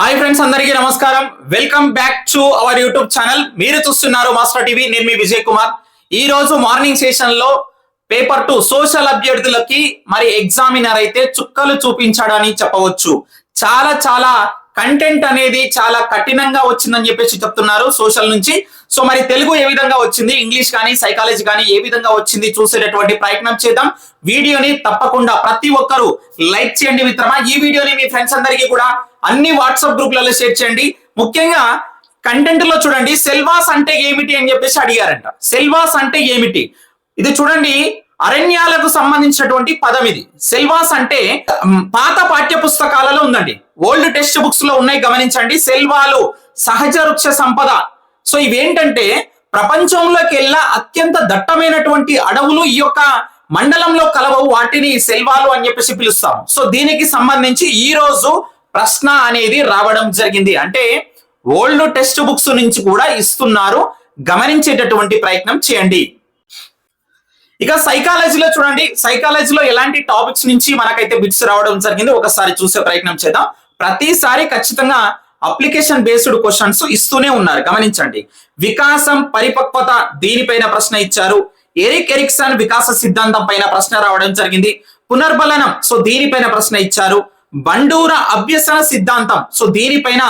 Hi friends అందరికీ నమస్కారం. Welcome back to our YouTube channel మీరు చూస్తున్నారు మాస్టర్ టీవీ నేను మీ విజయ్ కుమార్. ఈ రోజు మార్నింగ్ సెషన్లో పేపర్ టూ సోషల్ అభ్యర్థులకి మరి ఎగ్జామినర్ అయితే చుక్కలు చూపించాడని చెప్పవచ్చు. చాలా చాలా కంటెంట్ అనేది చాలా కఠినంగా వచ్చిందని చెప్పేసి చెప్తున్నారు సోషల్ నుంచి. సో మరి తెలుగు ఏ విధంగా వచ్చింది? ఇంగ్లీష్ కానీ సైకాలజీ కానీ ఏ విధంగా వచ్చింది? చూసేటటువంటి ప్రయత్నం చేద్దాం. వీడియోని తప్పకుండా ప్రతి ఒక్కరూ లైక్ చేయండి మిత్రమా. ఈ వీడియోని మీ ఫ్రెండ్స్ అందరికీ కూడా అన్ని వాట్సాప్ గ్రూప్లలో షేర్ చేయండి. ముఖ్యంగా కంటెంట్లో చూడండి. సెల్వాస్ అంటే ఏమిటి అని చెప్పేసి అడిగారంట. సెల్వాస్ అంటే ఏమిటి? ఇది చూడండి. అరణ్యాలకు సంబంధించినటువంటి పదం ఇది. సెల్వాస్ అంటే పాత పాఠ్య పుస్తకాలలో ఉందండి. ఓల్డ్ టెక్స్ట్ బుక్స్లో ఉన్నాయి గమనించండి. సెల్వాలు సహజ వృక్ష సంపద. సో ఇవేంటంటే ప్రపంచంలోకెల్లా అత్యంత దట్టమైనటువంటి అడవులు ఈ యొక్క మండలంలో కలవవు. వాటిని సెల్వాలు అని చెప్పేసి పిలుస్తాం సో దీనికి సంబంధించి ఈ రోజు ప్రశ్న అనేది రావడం జరిగింది. అంటే ఓల్డ్ టెక్స్ట్ బుక్స్ నుంచి కూడా ఇస్తున్నారు. గమనించేటటువంటి ప్రయత్నం చేయండి. ఇక సైకాలజీలో చూడండి. సైకాలజీలో ఎలాంటి టాపిక్స్ నుంచి మనకైతే బిట్స్ రావడం జరిగింది ఒకసారి చూసే ప్రయత్నం చేద్దాం. ప్రతిసారి ఖచ్చితంగా అప్లికేషన్ బేస్డ్ క్వశ్చన్స్ ఇస్తూనే ఉన్నారు. గమనించండి. వికాసం పరిపక్వత దీనిపైన ప్రశ్న ఇచ్చారు. ఎరిక్ ఎరిక్సన్ వికాస సిద్ధాంతం పైన ప్రశ్న రావడం జరిగింది. పునర్బలనం సో దీనిపైన ప్రశ్న ఇచ్చారు. బండూర అభ్యసన సిద్ధాంతం సో దీనిపైన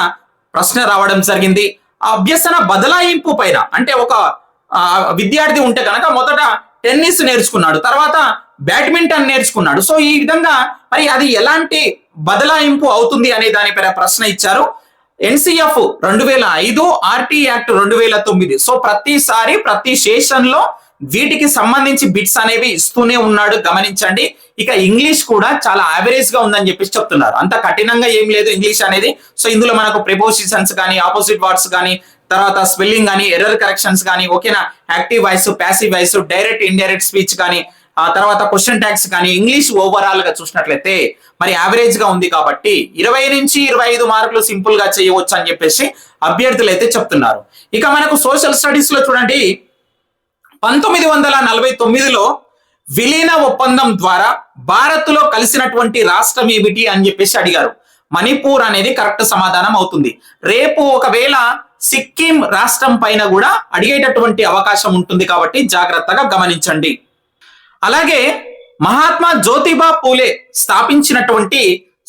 ప్రశ్న రావడం జరిగింది. ఆ అభ్యసన బదలాయింపు పైన అంటే ఒక విద్యార్థి ఉంటే కనుక మొదట టెన్నిస్ నేర్చుకున్నాడు తర్వాత బ్యాడ్మింటన్ నేర్చుకున్నాడు. సో ఈ విధంగా మరి అది ఎలాంటి బదలాయింపు అవుతుంది అనే దానిపైన ప్రశ్న ఇచ్చారు. ఎన్సిఎఫ్ రెండు వేల ఐదు ఆర్టీ యాక్ట్ రెండు వేల తొమ్మిది. సో ప్రతిసారి ప్రతి సెషన్లో వీటికి సంబంధించి బిట్స్ అనేవి ఇస్తూనే ఉన్నాడు. గమనించండి. ఇక ఇంగ్లీష్ కూడా చాలా యావరేజ్గా ఉందని చెప్పేసి చెప్తున్నారు. అంత కఠినంగా ఏం లేదు ఇంగ్లీష్ అనేది. సో ఇందులో మనకు ప్రిపోజిషన్స్ కానీ ఆపోజిట్ వర్డ్స్ కానీ తర్వాత స్పెల్లింగ్ కానీ ఎర్రర్ కరెక్షన్స్ కానీ ఓకేనా? Active voice passive voice direct indirect speech కానీ ఆ తర్వాత క్వశ్చన్ ట్యాక్స్ కానీ ఇంగ్లీష్ ఓవరాల్గా చూసినట్లయితే మరి యావరేజ్గా ఉంది కాబట్టి ఇరవై నుంచి ఇరవై ఐదు మార్కులు సింపుల్గా చేయవచ్చు అని చెప్పేసి అభ్యర్థులు అయితే చెప్తున్నారు. ఇక మనకు సోషల్ స్టడీస్లో చూడండి. పంతొమ్మిది వందల నలభై తొమ్మిదిలో విలీన ఒప్పందం ద్వారా భారత్లో కలిసినటువంటి రాష్ట్రం ఏమిటి అని చెప్పేసి అడిగారు. మణిపూర్ అనేది కరెక్ట్ సమాధానం అవుతుంది. రేపు ఒకవేళ సిక్కిం రాష్ట్రం పైన కూడా అడిగేటటువంటి అవకాశం ఉంటుంది కాబట్టి జాగ్రత్తగా గమనించండి. అలాగే మహాత్మా జ్యోతిబా పూలే స్థాపించినటువంటి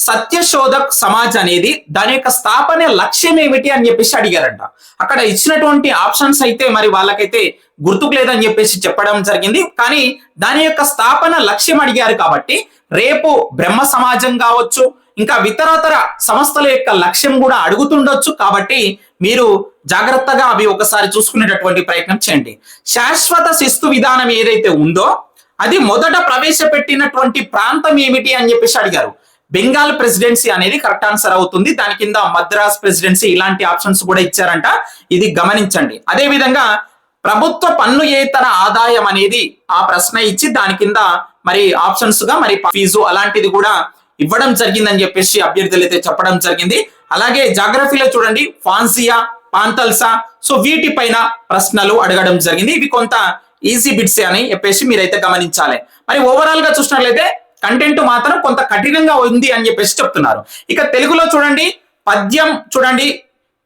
సత్యశోధక్ సమాజ్ అనేది దాని యొక్క స్థాపన లక్ష్యం ఏమిటి అని చెప్పేసి అడిగారంట. అక్కడ ఇచ్చినటువంటి ఆప్షన్స్ అయితే మరి వాళ్ళకైతే గుర్తుకు లేదని చెప్పేసి చెప్పడం జరిగింది. కానీ దాని యొక్క స్థాపన లక్ష్యం అడిగారు కాబట్టి రేపు బ్రహ్మ సమాజం కావచ్చు ఇంకా ఇతరతర సంస్థల యొక్క లక్ష్యం కూడా అడుగుతుండొచ్చు కాబట్టి మీరు జాగ్రత్తగా అవి ఒకసారి చూసుకునేటటువంటి ప్రయత్నం చేయండి. శాశ్వత శిస్తు విధానం ఏదైతే ఉందో అది మొదట ప్రవేశపెట్టినటువంటి ప్రాంతం ఏమిటి అని చెప్పేసి అడిగారు. బెంగాల్ ప్రెసిడెన్సీ అనేది కరెక్ట్ ఆన్సర్ అవుతుంది. దాని కింద మద్రాస్ ప్రెసిడెన్సీ ఇలాంటి ఆప్షన్స్ కూడా ఇచ్చారంట. ఇది గమనించండి. అదే విధంగా ప్రభుత్వ పన్ను ఏతర ఆదాయం అనేది ఆ ప్రశ్న ఇచ్చి దాని కింద మరి ఆప్షన్స్గా మరి ఫీజు అలాంటిది కూడా ఇవ్వడం జరిగిందని చెప్పేసి అభ్యర్థులు అయితే చెప్పడం జరిగింది. అలాగే జాగ్రఫీలో చూడండి. ఫాన్సియా పాంతల్సా సో వీటిపైన ప్రశ్నలు అడగడం జరిగింది. ఇవి కొంత ఈజీ బిట్సే అని చెప్పేసి మీరైతే గమనించాలి. మరి ఓవరాల్గా చూసినట్లయితే కంటెంట్ మాత్రం కొంత కఠినంగా ఉంది అని చెప్పేసి చెప్తున్నారు. ఇక తెలుగులో చూడండి పద్యం చూడండి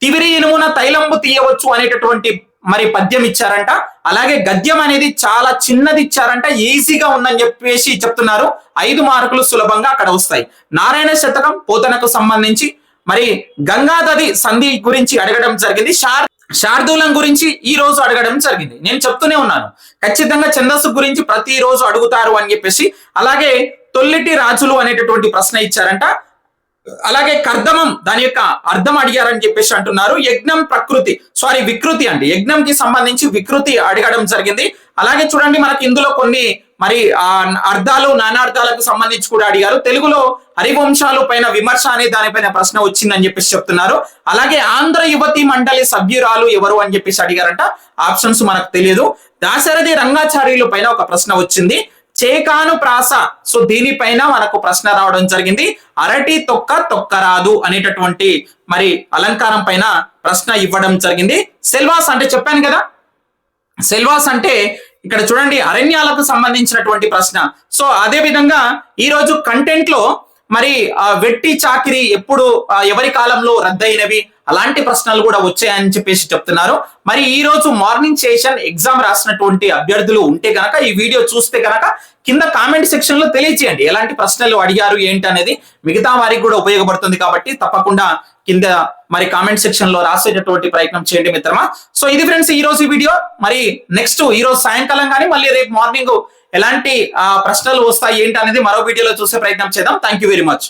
తివిరి ఇనుమున తైలంబు తీయవచ్చు అనేటటువంటి మరి పద్యం ఇచ్చారంట. అలాగే గద్యం అనేది చాలా చిన్నది ఇచ్చారంట ఈజీగా ఉందని చెప్పేసి చెప్తున్నారు. ఐదు మార్కులు సులభంగా అక్కడ వస్తాయి. నారాయణ శతకం పోతనకు సంబంధించి మరి గంగాదది సంధి గురించి అడగడం జరిగింది. శార్ శార్దూలం గురించి ఈ రోజు అడగడం జరిగింది. నేను చెప్తూనే ఉన్నాను. ఖచ్చితంగా ఛందస్సు గురించి ప్రతి రోజు అడుగుతారు అని చెప్పేసి అలాగే తొల్లిటి రాజులు అనేటటువంటి ప్రశ్న ఇచ్చారంట. అలాగే కర్దమం దాని యొక్క అర్థం అడిగారని చెప్పేసి అంటున్నారు. యజ్ఞం ప్రకృతి సారీ వికృతి అండి. యజ్ఞంకి సంబంధించి వికృతి అడగడం జరిగింది. అలాగే చూడండి మనకి ఇందులో కొన్ని మరి ఆ అర్థాలు నానార్థాలకు సంబంధించి కూడా అడిగారు. తెలుగులో హరివంశాలు పైన విమర్శ అనే దానిపైన ప్రశ్న వచ్చిందని చెప్పేసి చెప్తున్నారు. అలాగే ఆంధ్ర యువతి మండలి సభ్యురాలు ఎవరు అని చెప్పేసి అడిగారంట. ఆప్షన్స్ మనకు తెలియదు. దాశరథి రంగాచార్యులు పైన ఒక ప్రశ్న వచ్చింది. చేకాను ప్రాస. సో దీనిపైన మనకు ప్రశ్న రావడం జరిగింది. అరటి తొక్క తొక్కరాదు అనేటటువంటి మరి అలంకారం పైన ప్రశ్న ఇవ్వడం జరిగింది. సెల్వాస్ అంటే చెప్పాను కదా. సెల్వాస్ అంటే ఇక్కడ చూడండి అరణ్యాలకు సంబంధించినటువంటి ప్రశ్న. సో అదే విధంగా ఈ రోజు కంటెంట్లో మరి ఆ, వెట్టి చాకిరి ఎప్పుడు ఎవరి కాలంలో రద్దయినవి అలాంటి ప్రశ్నలు కూడా వచ్చాయని చెప్పేసి చెప్తున్నారు. మరి ఈ రోజు మార్నింగ్ సెషన్ ఎగ్జామ్ రాసినటువంటి అభ్యర్థులు ఉంటే గనక ఈ వీడియో చూస్తే గనక కింద కామెంట్ సెక్షన్లో తెలియచేయండి. ఎలాంటి ప్రశ్నలు అడిగారు ఏంటి అనేది మిగతా వారికి కూడా ఉపయోగపడుతుంది కాబట్టి తప్పకుండా కింద మరి కామెంట్ సెక్షన్లో రాసేటటువంటి ప్రయత్నం చేయండి మిత్రమా? సో ఇది ఫ్రెండ్స్ ఈ రోజు ఈ వీడియో. మరి నెక్స్ట్ ఈ రోజు సాయంకాలం కానీ మళ్ళీ రేపు మార్నింగ్ ఎలాంటి ప్రశ్నలు వస్తాయి ఏంటి అనేది మరో వీడియోలో చూసే ప్రయత్నం చేద్దాం. Thank you very much